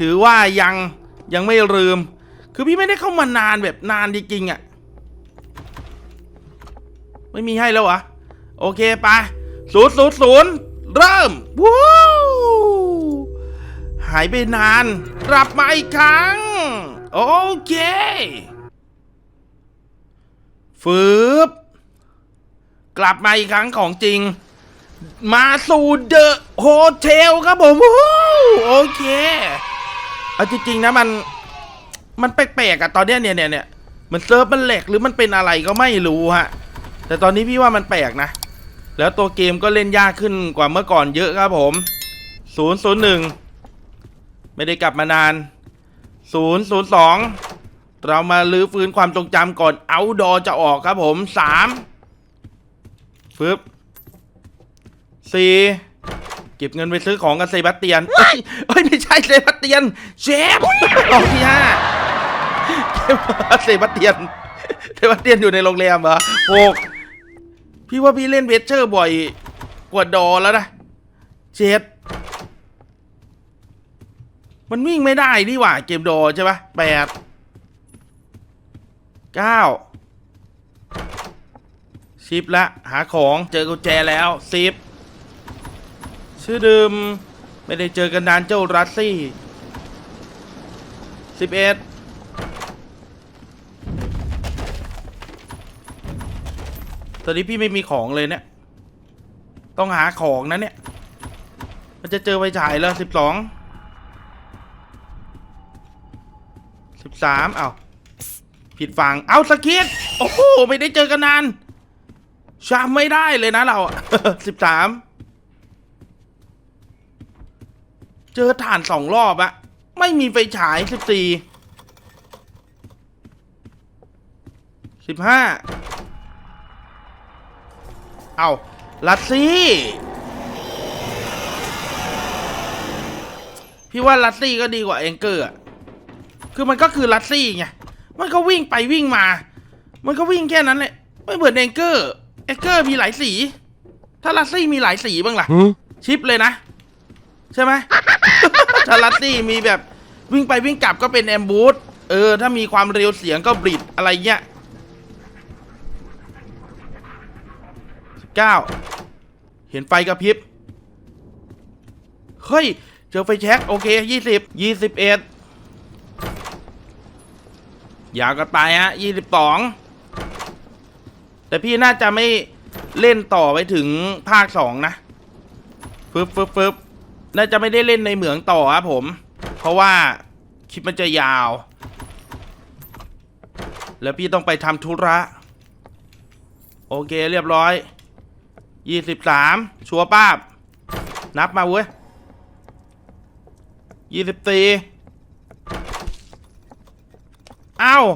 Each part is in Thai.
ถือว่ายังยังไม่ลืม คือพี่ไม่ได้เข้ามานานแบบนานจริงๆอะ่ะ ไม่มีให้แล้วเหรอโอเคไปศูนย์ศูนย์ศูนย์เริ่มวู้หายไปนานกลับมาอีกครั้ง โอเคฟืบกลับมาอีกครั้งของจริง มาสู่เดอะโฮเทลครับผมวู้โอเค เอาจริงๆนะมันมันแปลกๆอะตอนเนี้ยเนี่ยเนี่ยเนี่ยมันเซิร์ฟมันแหลกหรือมันเป็นอะไรก็ไม่รู้ฮะ แต่ตอนนี้พี่ว่ามันแปลกนะ แล้วตัวเกมก็เล่นยากขึ้นกว่าเมื่อก่อนเยอะครับผมศูนย์ศูนย์หนึ่งไม่ได้กลับมานานศูนย์ศูนย์สองเรามาลื้อฟื้นความทรงจำก่อนเอาดอจะออกครับผมสามฟึบสี่ ก็บเงินไปซื้อของกับเซบาสเตียนเอ้ยเอ้ยไม่ใช่เซบาสเตียนเชฟออกที่ห้าเซบาสเตียนเซบาสเตียนอยู่ในโรงแรมเหรอหกพี่ว่าพี่เล่นเวทเชอร์บ่อยกว่าดอแล้วนะเจ็ดมันวิ่งไม่ได้นี่หว่า เกมดอใช่ปะแปดเก้าสิบละ หาของเจอกุญแจแล้วสิบ ชื่อเดิมไม่ได้เจอกันนานเจ้ารัสซี่สิบเอ็ดตอนนี้พี่ไม่มีของเลยเนี่ย ต้องหาของนะเนี่ย มันจะเจอไฟฉายแล้วสิบสองสิบสามเอาผิดฝั่งเอาสกิดโอ้โห ไม่ได้เจอกันนานชามไม่ได้เลยนะเราสิบสาม เจอฐานสองรอบอะไม่มีไฟฉายสิบสี่สิบห้าเอาลัดซี่พี่ว่าลัดซี่ก็ดีกว่าเองเกอร์อะคือมันก็คือลัดซี่ไง มันก็วิ่งไปวิ่งมา มันก็วิ่งแค่นั้นแหละ ไม่เหมือนเองเกอร์ เองเกอร์มีหลายสี ถ้าลัดซี่มีหลายสีบ้างล่ะ ชิปเลยนะ ใช่ไหมถ้าลัดซี่มีแบบวิ่งไปวิ่งกลับก็เป็นแอมบูสเออ ถ้ามีความเร็วเสียงก็บริดอะไรเงี้ยเก้าเห็นไฟกระพริบ เฮ้ย เจอไฟแช็กโอเคยี่สิบยี่สิบเอ็ดยาวกันไปฮะยี่สิบสองแต่พี่น่าจะไม่เล่นต่อไปถึงภาคสองนะฟึบฟึบฟึบ น่าจะไม่ได้เล่นในเหมืองต่อครับผม เพราะว่าคลิปมันจะยาว แล้วพี่ต้องไปทำธุระ โอเคเรียบร้อย 23 ชัวป้าบ นับมาเว้ย 24อ้าว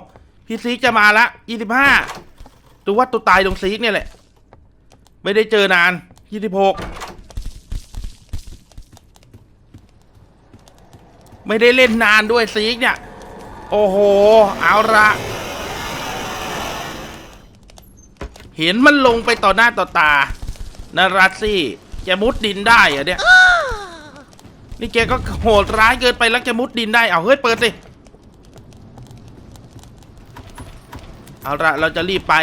พี่ซีจะมาละ 25 ตัวว่าตัวตายตรงซีเนี่ยแหละ ไม่ได้เจอนาน 26 ไม่ได้เล่นนานด้วยซีกเนี่ย โอ้โห เอาละเห็นมันลงไปต่อหน้าต่อตานารัสซี่แกมุดดินได้อะเนี่ย นี่แกก็โหดร้ายเกินไปแล้วแกมุดดินได้ เอาเฮ้ยเปิดสิ เอาละเราจะรีบไป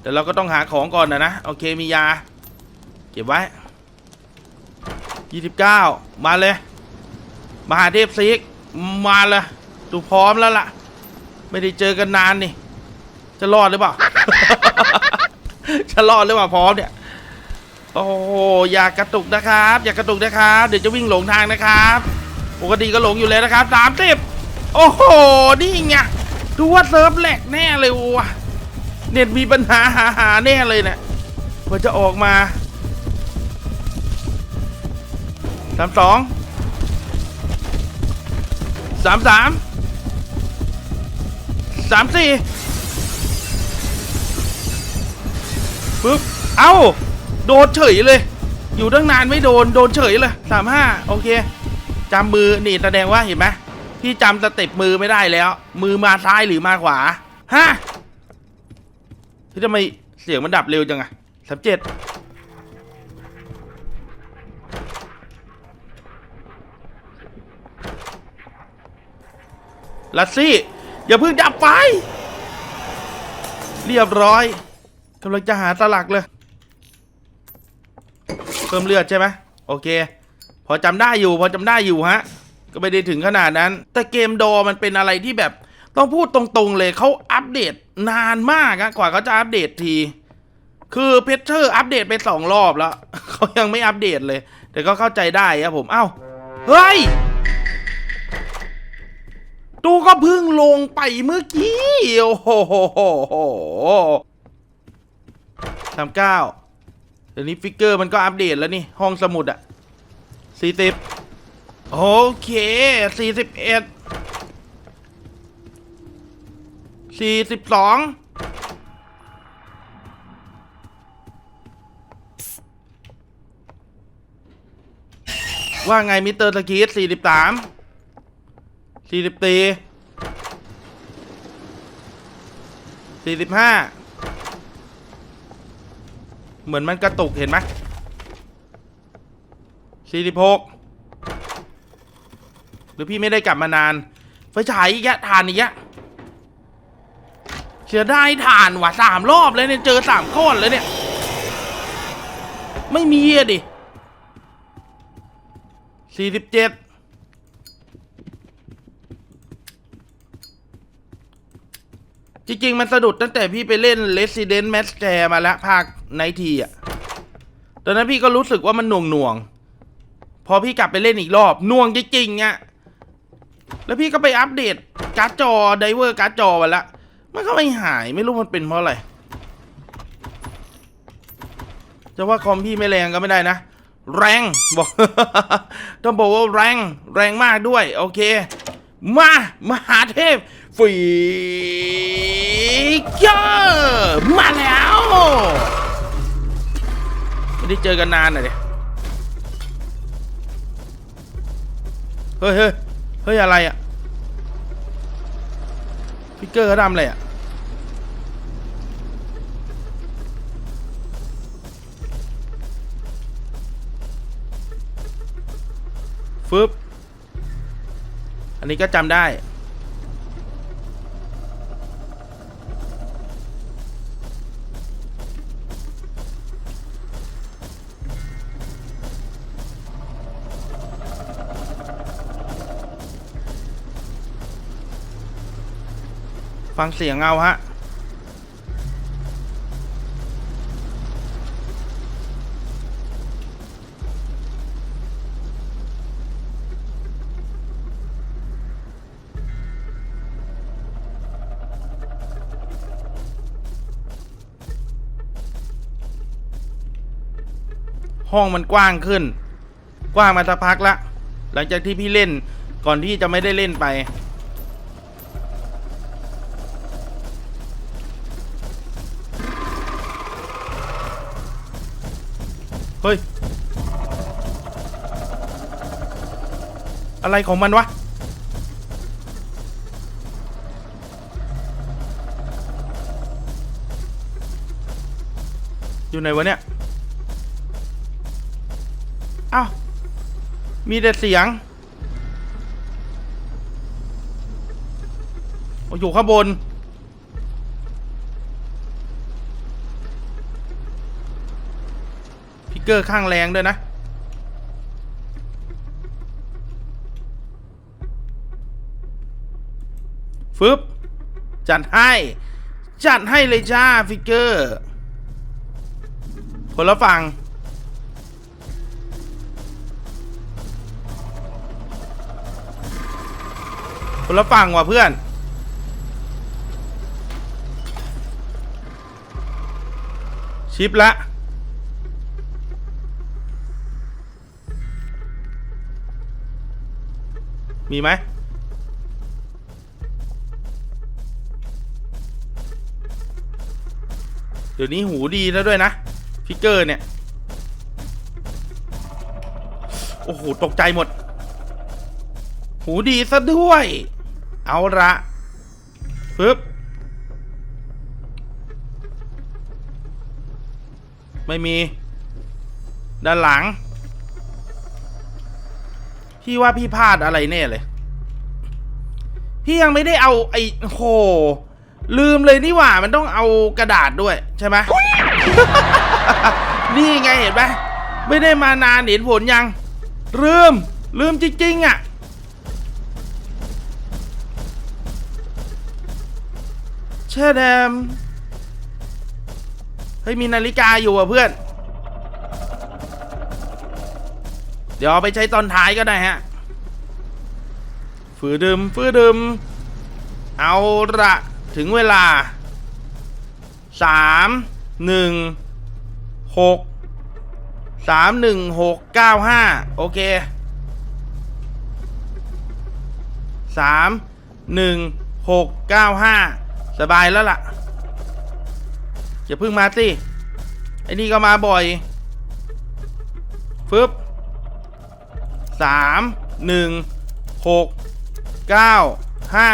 แต่เราก็ต้องหาของก่อนนะนะ โอเคมียา เก็บไว้ 29 มาเลย มหาเทพซีกมาลยดูพร้อมแล้วล่ะ ไม่ได้เจอกันนานนี่ จะรอดหรือเปล่า จะรอดหรือเปล่าพร้อมเนี่ย โอ้โหอย่ากระตุกนะครับ อย่ากระตุกนะครับ เดี๋ยวจะวิ่งหลงทางนะครับ ปกติก็หลงอยู่แล้วนะครับสามสิบโอ้โห นี่ไง ดูว่าเซิร์ฟแหลกแน่เลยวะเน็ตมีปัญหาหาหาแน่เลยเนี่ยกว่าจะออกมาสามสอง สามสามสามสี่ปึ๊บ เอ้า โดนเฉยเลย อยู่ตั้งนานไม่โดน โดนเฉยเลยสามห้าโอเคจำมือ นี่แสดงว่าเห็นไหมพี่จำสเต็ปมือไม่ได้แล้ว มือมาซ้ายหรือมาขวาฮะที่ทำไมเสียงมันดับเร็วจังอะสามเจ็ด ลัสซี่ อย่าเพิ่งดับไฟ เรียบร้อยกำลังจะหาสลักเลย เพิ่มเลือดใช่ไหมโอเค พอจำได้อยู่ พอจำได้อยู่ฮะ ก็ไม่ได้ถึงขนาดนั้น แต่เกมดอมันเป็นอะไรที่แบบ ต้องพูดตรงๆเลยเขาอัปเดตนานมากอะกว่าเขาจะอัปเดตที คือเพชเชอร์อัปเดตไปสองรอบแล้วเขายังไม่อัปเดตเลย แต่ก็เข้าใจได้ครับผม เอ้า เฮ้ย ตูก็เพิ่งลงไปเมื่อกี้ โอ้โหสามเก้าเดี๋ยวนี้ฟิกเกอร์มันก็อัปเดตแล้วนี่ ห้องสมุดอะสี่สิบโอเคสี่สิบเอ็ดสี่สิบสองว่าไงมิสเตอร์สกีตสี่สิบสาม สี่สิบตีสี่สิบห้าเหมือนมันกระตุกเห็นไหมสี่สิบหกหรือพี่ไม่ได้กลับมานาน ไฟฉายอีกแยะทานอีกแยะเสียได้ทานว่ะสามรอบแล้วเนี่ย เจอสามก้อนแล้วเนี่ย ไม่มีอะดิสี่สิบเจ็ดจ ริง ๆ มันสะดุดตั้งแต่พี่ไปเล่น Resident m a s t e r มาแล้วภาคไนทีอะ ตอนนั้นพี่ก็รู้สึกว่ามันหน่วงหน่วงๆพอพี่กลับไปเล่นอีกรอบหน่วงจริงๆอะ แล้วพี่ก็ไปอัปเดตการ์ดจอไดเวอร์การ์ดจอมาแล้วมันก็ไม่หายไม่รู้มันเป็นเพราะอะไร จะว่าคอมพี่ไม่แรงก็ไม่ได้นะ แรงบอก ต้องบอกว่าแรงแรงมากด้วย โอเค มา มหาเทพ ฟีเกอร์มาแล้ว ไม่ได้เจอกันนานหน่อยดิเฮ้ยเฮ้ยเฮ้ยอะไรอะฟิกเกอร์เขาทำอะไรอะฟึบอันนี้ก็จำได้ ฟังเสียงเอาฮะห้องมันกว้างขึ้น กว้างมาสักพักละ หลังจากที่พี่เล่นก่อนที่จะไม่ได้เล่นไป อะไรของมันวะ อยู่ไหนวะเนี่ย อ้าว มีแต่เสียงโอ้อยู่ข้างบน พิกเกอร์ข้างแรงด้วยนะ ฟึบจัดให้ จัดให้เลยจ้าฟิกเกอร์ คนละฝั่งคนละฝั่งว่ะเพื่อน ชิปละมีไหม เดี๋ยวนี้หูดีแล้วด้วยนะฟิกเกอร์เนี่ย โอ้โห ตกใจหมด หูดีซะด้วย เอาละปึ๊บ ไม่มี ด้านหลัง พี่ว่าพี่พลาดอะไรแน่เลย พี่ยังไม่ได้เอาไอ้โห ลืมเลยนี่หว่ามันต้องเอากระดาษด้วยใช่ไหม นี่ไงเห็นไหมไม่ได้มานานเห็นผลยังลืมลืมจริงๆอะเชื่อแดมเฮ้ยมีนาฬิกาอยู่อะเพื่อน เดี๋ยวเอาไปใช้ตอนท้ายก็ได้ฮะฝือดึมฝือดึมเอาละ ถึงเวลาสามหนึ่งหกสามหนึ่งหกเก้าห้าโอเคสามหนึ่งหกเก้าห้าสบายแล้วล่ะอย่าเพิ่งมาสิไอ้นี่ก็มาบ่อยฟึบสามหนึ่งหกเก้าห้า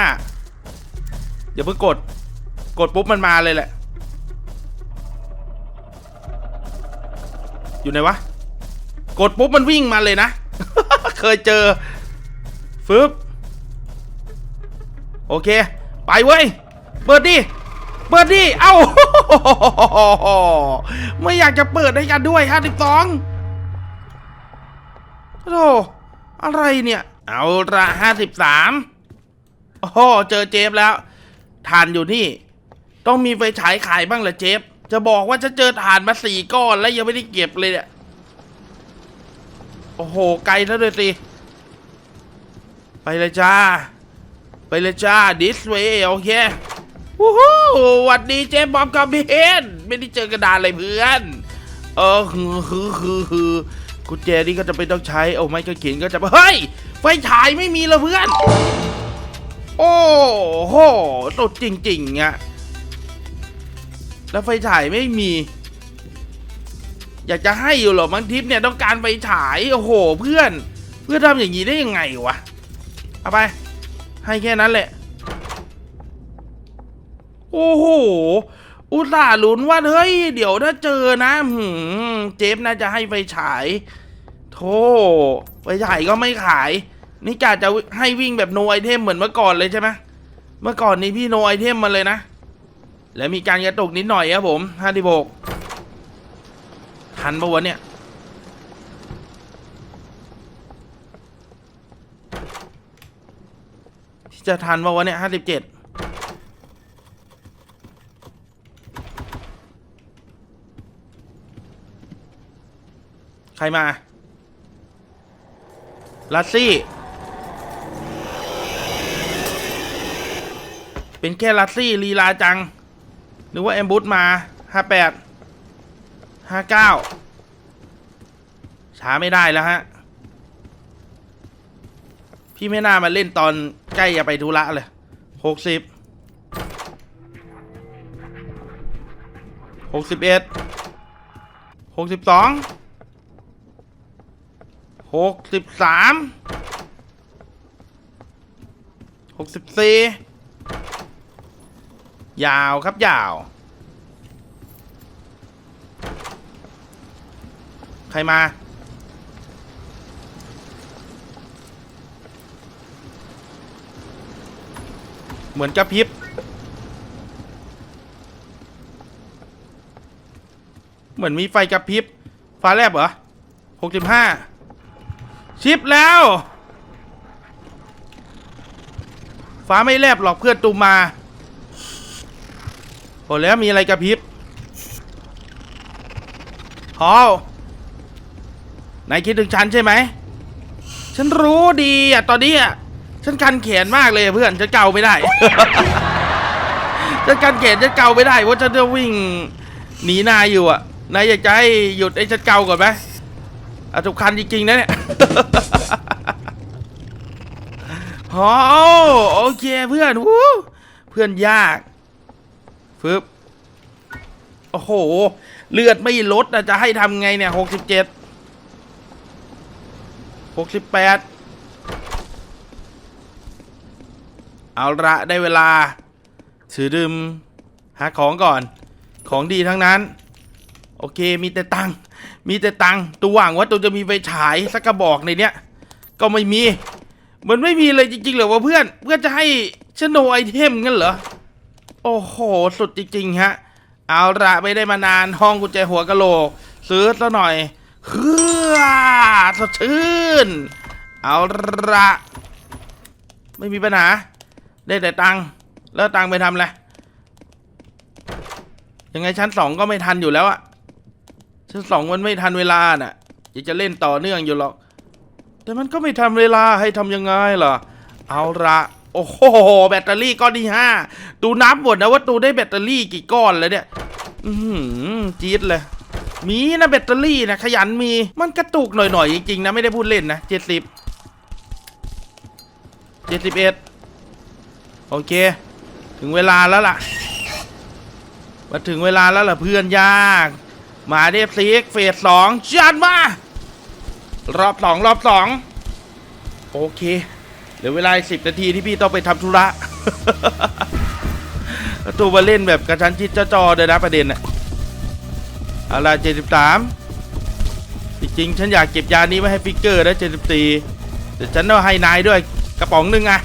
อย่าเพิ่งกด กดปุ๊บมันมาเลยแหละ อยู่ไหนวะ กดปุ๊บมันวิ่งมาเลยนะ เคยเจอ ฟึบ โอเค ไปเว้ย เปิดดิ เปิดดิ เอ้า ไม่อยากจะเปิดให้กันด้วย52โอ้โหอะไรเนี่ย เอาละ53โอ้โหเจอเจฟแล้ว ฐานอยู่นี่ ต้องมีไฟฉายขายบ้างเหรอเจฟ จะบอกว่าจะเจอฐานมาสี่ก้อนแล้วยังไม่ได้เก็บเลยเนี่ย โอ้โห ไกลแล้วเลยสิ ไปเลยจ้า ไปเลยจ้า this way โอเควู้ฮู้วัดดีเจฟบอมกับเบนไม่ได้เจอกระดานเลยเพื่อน เออฮือฮือฮือฮือกุญแจนี่ก็จะไม่ต้องใช้ โอ้ไม่ก็เขียนก็จะ เฮ้ย ไฟฉายไม่มีแล้วเพื่อน โหสุดจริงๆอะแล้วไฟฉายไม่มี อยากจะให้อยู่หรอบางทิปเนี่ยต้องการไฟฉาย โอ้โห เพื่อน เพื่อนทำอย่างนี้ได้ยังไงวะ เอาไป ให้แค่นั้นแหละ โอ้โห อุตส่าห์ลุ้นว่าเฮ้ย เดี๋ยวถ้าเจอนะหืมเจฟน่าจะให้ไฟฉาย โธ่ไฟฉายก็ไม่ขาย นี่กะจะให้วิ่งแบบโนไอเทมเหมือนเมื่อก่อนเลยใช่ไหม เมื่อก่อนนี้พี่โนไอเทมมาเลยนะ และมีการกระตุกนิดหน่อยครับผมห้าที่บกทันปะวะเนี่ยที่จะทันปะวะเนี่ยห้าสิบเจ็ดใครมาลัสซี่ เป็นแค่ลัสซี่ลีลาจังนึกว่าเอมบูธมาห้าแปดห้าเก้าช้าไม่ได้แล้วฮะ พี่ไม่น่ามาเล่นตอนใกล้จะไปธุระเลยหกสิบหกสิบเอ็ดหกสิบสองหกสิบสามหกสิบสี่ ยาวครับยาว ใครมา เหมือนกระพริบเหมือนมีไฟกระพริบฟ้าแลบเหรอหกสิบห้าชิปแล้ว ฟ้าไม่แลบหรอกเพื่อนตูมมา โอ้แล้วมีอะไรกระพริบฮอลนายคิดถึงฉันใช่ไหม ฉันรู้ดีอะตอนนี้อะฉันกันแขนมากเลยเพื่อนฉันเก่าไม่ได้ ฉันกันแขนฉันเก่าไม่ได้เพราะฉันจะวิ่งหนีนายอยู่อะ นายอยากจะให้หยุดไอ้ฉันเก่าก่อนไหมอะทุกคันจริงๆนะเนี่ยโอ้โอเคเพื่อนวู้เพื่อนยาก ฟึบโอ้โห เลือดไม่ลดนะจะให้ทำไงเนี่ยหกสิบเจ็ดหกสิบแปดเอาละได้เวลา ถือดื่มหาของก่อน ของดีทั้งนั้น โอเคมีแต่ตังมีแต่ตังตัวหวังว่าตัวจะมีไฟฉายสักกระบอกในเนี้ย ก็ไม่มี มันไม่มีเลยจริงๆเหรอวะเพื่อน เพื่อนจะให้ชโนไอเทมงั้นเหรอ โอ้โห สุดจริงๆฮะ เอาละไม่ได้มานานห้องกุญแจหัวกะโหลก ซื้อซะหน่อยเฮือสดชื่น เอาละไม่มีปัญหา ได้แต่ตังค์แล้วตังค์ไปทำอะไรยังไงชั้นสองก็ไม่ทันอยู่แล้วอะชั้นสองมันไม่ทันเวลาน่ะอยากจะเล่นต่อเนื่องอยู่หรอก แต่มันก็ไม่ทันเวลาให้ทำยังไงล่ะ เอาละ โอ้โห แบตเตอรี่ก้อนที่ห้าตูนับหมดนะว่าตูได้แบตเตอรี่กี่ก้อนแล้วเนี่ย อือหือจี๊ดเลย มีนะแบตเตอรี่นะขยันมี มันกระตุกหน่อยๆจริงๆนะไม่ได้พูดเล่นนะเจ็ดสิบเจ็ดสิบเอ็ดโอเค ถึงเวลาแล้วล่ะ มาถึงเวลาแล้วล่ะเพื่อนยาก มาเดฟซิกเฟสสองจัดมารอบสองรอบสองโอเค เหลือเวลาสิบนาทีที่พี่ต้องไปทำธุระตัวมาเล่นแบบกระชั้นชิดจอเลยนะประเด็นอะเอาละเจ็ดสิบสามจริงๆฉันอยากเก็บยานี้ไว้ให้ฟิกเกอร์นะเจ็ดสิบสี่แต่ฉันเอาให้นายด้วยกระป๋องหนึ่งอะ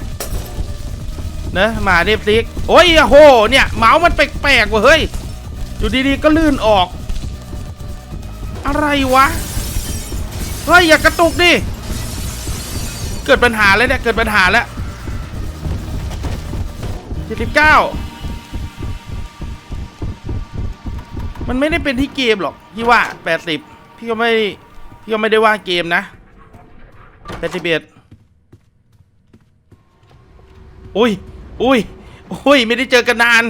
นะมาเดฟซิกโอ้ยโอ้โหเนี่ยเมาส์มันแปลกๆว่ะเฮ้ยอยู่ดีๆก็ลื่นออก อะไรวะ เฮ้ยอย่ากระตุกดิ เกิดปัญหาแล้วเนี่ย เกิดปัญหาแล้วเจ็ดสิบเก้ามันไม่ได้เป็นที่เกมหรอก พี่ว่าแปดสิบพี่ก็ไม่ พี่ก็ไม่ได้ว่าเกมนะแปดสิบเอ็ดอุ้ย อุ้ย อุ้ย ไม่ได้เจอกันนาน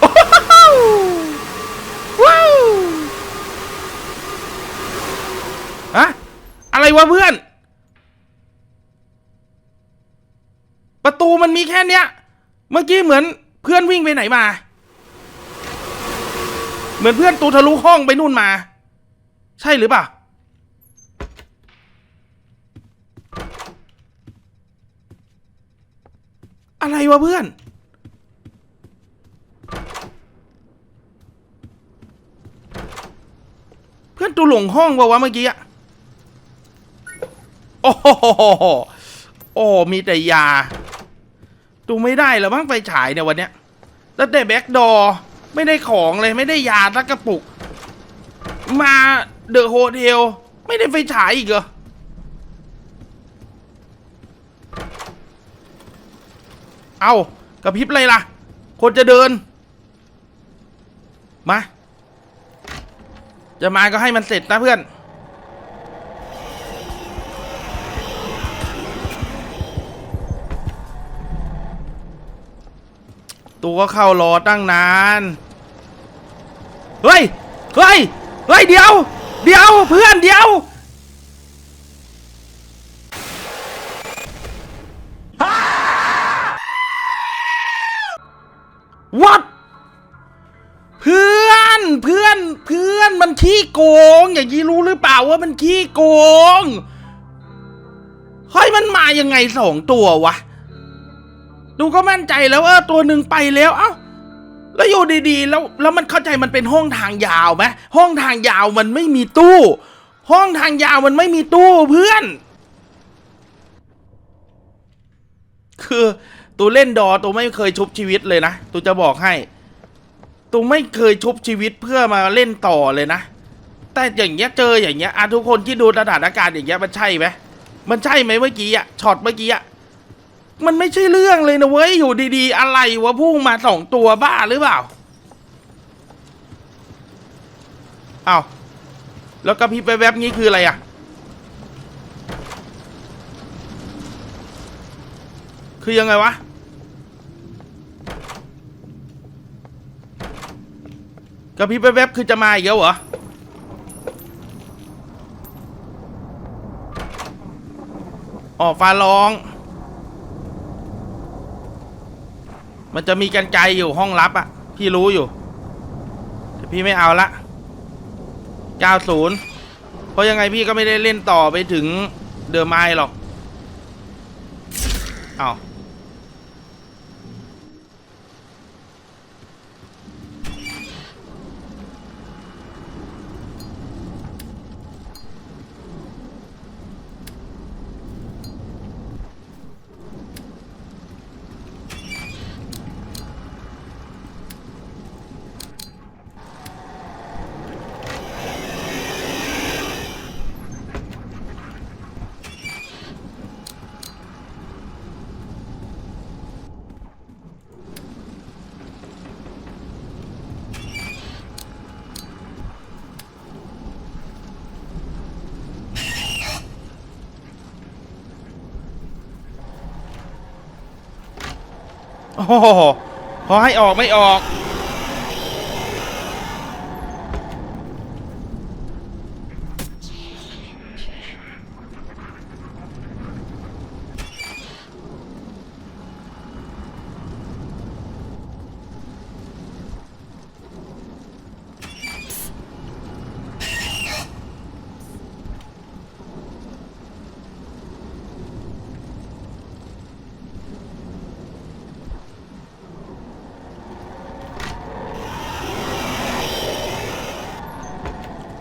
โอ้โหว้าวฮะอะไรวะเพื่อน ประตูมันมีแค่เนี้ย เมื่อกี้เหมือนเพื่อนวิ่งไปไหนมา เหมือนเพื่อนตูทะลุห้องไปนู่นมา ใช่หรือเปล่า อะไรวะเพื่อน เพื่อนตูหลงห้องวะวะเมื่อกี้อะโอ้โหโอ้ มีแต่ยา ตูไม่ได้แล้วมั้งไฟฉายเนี่ยวันเนี้ยตั้งแต่แบ็กดอร์ไม่ได้ของเลยไม่ได้ยาสักกระปุก มาเดอะโฮเทลไม่ได้ไฟฉายอีกเหรอเอากระพริบอะไรล่ะ คนจะเดิน มา จะมาก็ให้มันเสร็จนะเพื่อน ตัวก็เข้ารอตั้งนาน เฮ้ย เฮ้ย เฮ้ย เดี๋ยว เดี๋ยวเพื่อนเดี๋ยว What เพื่อนเพื่อนเพื่อนมันขี้โกง อย่างนี้รู้หรือเปล่าว่ามันขี้โกง เฮ้ยมันมายังไงสองตัววะ ดูก็มั่นใจแล้วว่าตัวหนึ่งไปแล้วเอ้าแล้วอยู่ดีๆ แล้วแล้วมันเข้าใจมันเป็นห้องทางยาวไหมห้องทางยาวมันไม่มีตู้ ห้องทางยาวมันไม่มีตู้เพื่อน คือตูเล่นดอตูไม่เคยชุบชีวิตเลยนะตูจะบอกให้ตูไม่เคยชุบชีวิตเพื่อมาเล่นต่อเลยนะ แต่อย่างเงี้ยเจออย่างเงี้ยอะทุกคนที่ดูสถานการณ์อย่างเงี้ยมันใช่ไหมมันใช่ไหมเมื่อกี้อะช็อตเมื่อกี้อะ มันไม่ใช่เรื่องเลยนะเว้ย อยู่ดีๆ อะไรวะพุ่งมาสองตัวบ้าหรือเปล่าอ้าวแล้วกระพริบไปแวบนี้คืออะไรอะ คือยังไงวะ กระพริบแวบๆคือจะมาอีกแล้วเหรออ๋อฟ้าร้อง มันจะมีกันไกลอยู่ห้องลับอะพี่รู้อยู่แต่พี่ไม่เอาละ 90 เพราะยังไงพี่ก็ไม่ได้เล่นต่อไปถึงเดอะไมล์หรอก เอาโโหพอให้ออกไม่ออก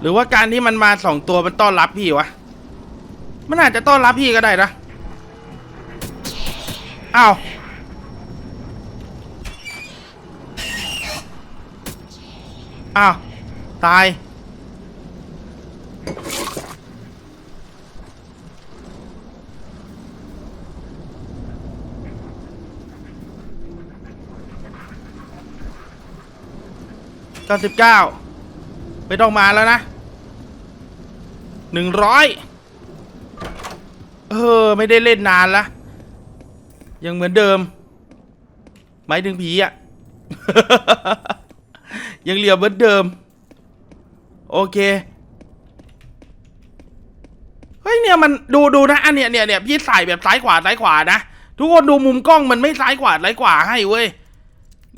รือว่าการที่มันมาสองตัวมันต้อนรับพี่วะ มันอาจจะต้อนรับพี่ก็ได้นะอ้าวอ้าวตาย เก้าสิบเก้าไม่ต้องมาแล้วนะ หนึ่งร้อยเออ ไม่ได้เล่นนานละยังเหมือนเดิมหมายถึงผีอะยังเหลียวเหมือนเดิม โอเคเฮ้ยเนี่ยมันดูดูนะอันเนี้ยเนี่ยเนี่ยพี่ใส่แบบซ้ายขวาซ้ายขวานะทุกคนดูมุมกล้องมันไม่ซ้ายขวาซ้ายขวาให้เว้ย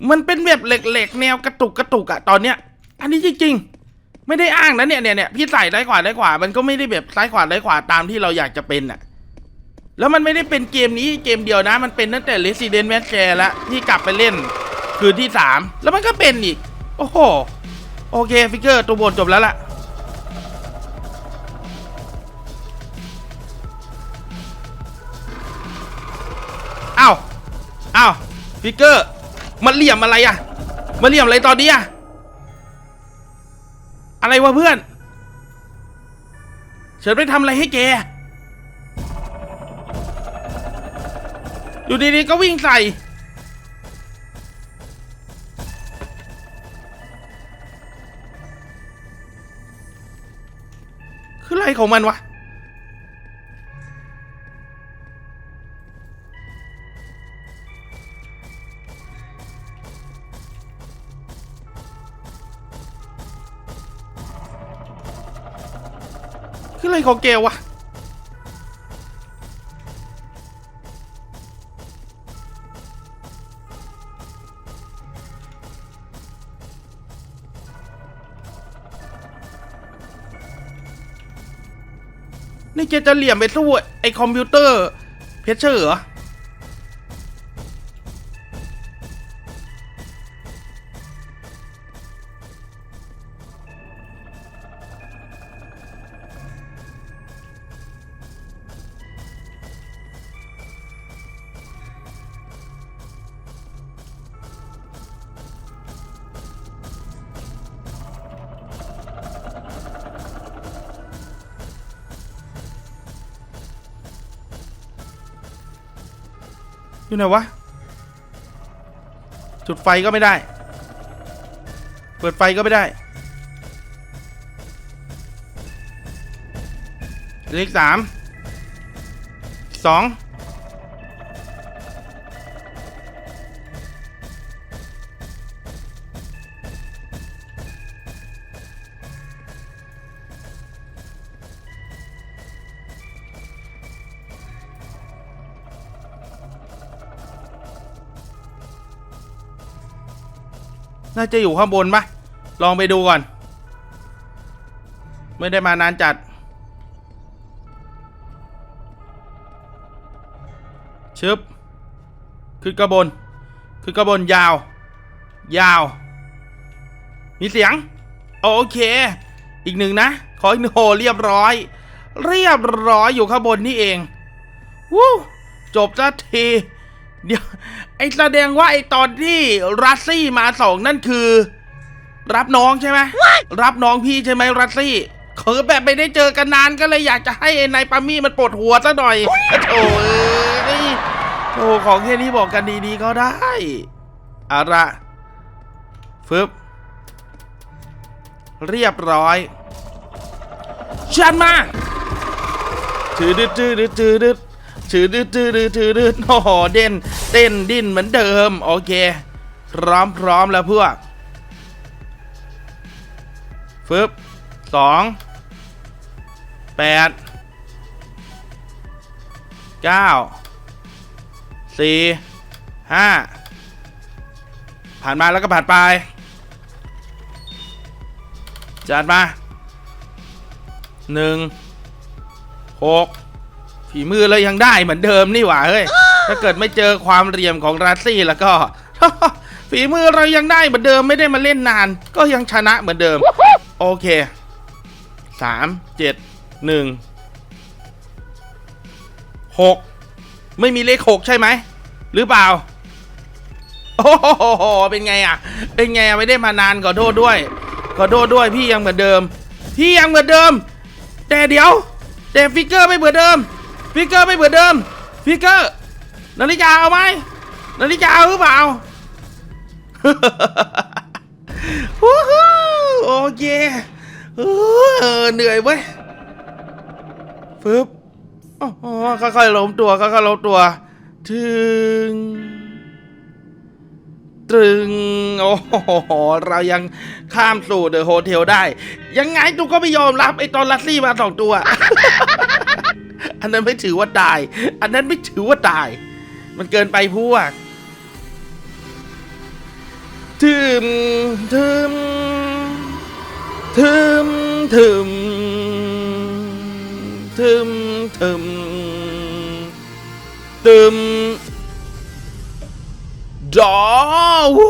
มันเป็นแบบเหล็กๆแนวกระตุกกระตุกอะตอนเนี้ย อันนี้จริงๆ ไม่ได้อ้างนะเนี่ยเนี่ยเนี่ยพี่ใส่ซ้ายขวาซ้ายขวา มันก็ไม่ได้แบบซ้ายขวาซ้ายขวาตามที่เราอยากจะเป็นอะแล้วมันไม่ได้เป็นเกมนี้เกมเดียวนะ มันเป็นตั้งแต่ Resident Evil แล้วที่กลับไปเล่นคืนที่สามแล้วมันก็เป็นอีก โอ้โห โอเคฟิกเกอร์ตัวบนจบแล้วล่ะ อ้าว อ้าวฟิกเกอร์ มันเหลี่ยมอะไรอะมันเหลี่ยมอะไรตอนนี้อะ อะไรวะเพื่อน ฉันไปทำอะไรให้แก อยู่ดีๆก็วิ่งใส่ คืออะไรของมันวะ ออะไรของแกวะนี่แกจะเหลี่ยมไปสู้ไอคอมพิวเตอร์ เพชเชอร์เหรอ อยู่ไหนวะ จุดไฟก็ไม่ได้ เปิดไฟก็ไม่ได้ เลขสามสอง น่าจะอยู่ข้างบนปะลองไปดูก่อน ไม่ได้มานานจัด ชึบ ขึ้นกระบน ขึ้นกระบนยาว ยาว มีเสียง โอเค อีกหนึ่งนะ ขออีกหนึ่งโหเรียบร้อย เรียบร้อยอยู่ข้างบนนี่เอง วู้ จบสักที เดี๋ยว ไอแสดงว่าไอตอนที่รัสซี่มาสองนั่นคือ รับน้องใช่ไหมรับน้องพี่ใช่ไหมรัสซี่เขาแบบไม่ได้เจอกันนานก็เลยอยากจะให้ไอ้นายปามี่มันปวดหัวซะหน่อยโอ้ยโอ้ของแค่นี้บอกกันดีๆก็ได้เอาละฟึบเรียบร้อยชันมาถือดืดถือดืดถือดืด ถือดืดถือดืดถือดืดโอ้โหเด่นเต้นดิ้นเหมือนเดิม โอเค พร้อมพร้อมแล้วพวกฟึบสองแปดเก้าสี่ห้าผ่านมาแล้วก็ผ่านไปจัดมาหนึ่งหก ฝีมือเรายังได้เหมือนเดิมนี่หว่าเฮ้ยถ้าเกิดไม่เจอความเหลี่ยมของราซี่แล้วก็ฝีมือเรายังได้เหมือนเดิมไม่ได้มาเล่นนาน ก็ยังชนะเหมือนเดิม โอเคสามเจ็ดหนึ่งหกไม่มีเลขหกใช่ไหมหรือเปล่า โอ้โหเป็นไงอะ เป็นไงอะไม่ได้มานานขอโทษด้วยขอโทษด้วยพี่ยังเหมือนเดิมพี่ยังเหมือนเดิม แต่เดี๋ยวแต่ฟิกเกอร์ไม่เหมือนเดิม ฟิกเกอร์ไม่เหมือนเดิม ฟิกเกอร์ นาฬิกาเอาไหมนาฬิกาเอาหรือเปล่าฮู้ฮู้โอเคเหนื่อยเว้ยฟึบอ๋อค่อยๆล้มตัวค่อยๆล้มตัว ถึง ตรึง โอ้โห เรายังข้ามสู่เดอะโฮเทลได้ ยังไงตูก็ไม่ยอมรับไอ้ตอนลัสซี่มาสองตัว อันนั้นไม่ถือว่าตาย อันนั้นไม่ถือว่าตาย มันเกินไปพวกถึมถึมถึมถึมถึมถึมตึมดอว้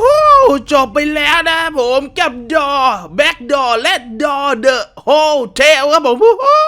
จบไปแล้วนะผมกับดอแบ็กดอและดอเดอะโฮเทลครับผมวู้ฮู้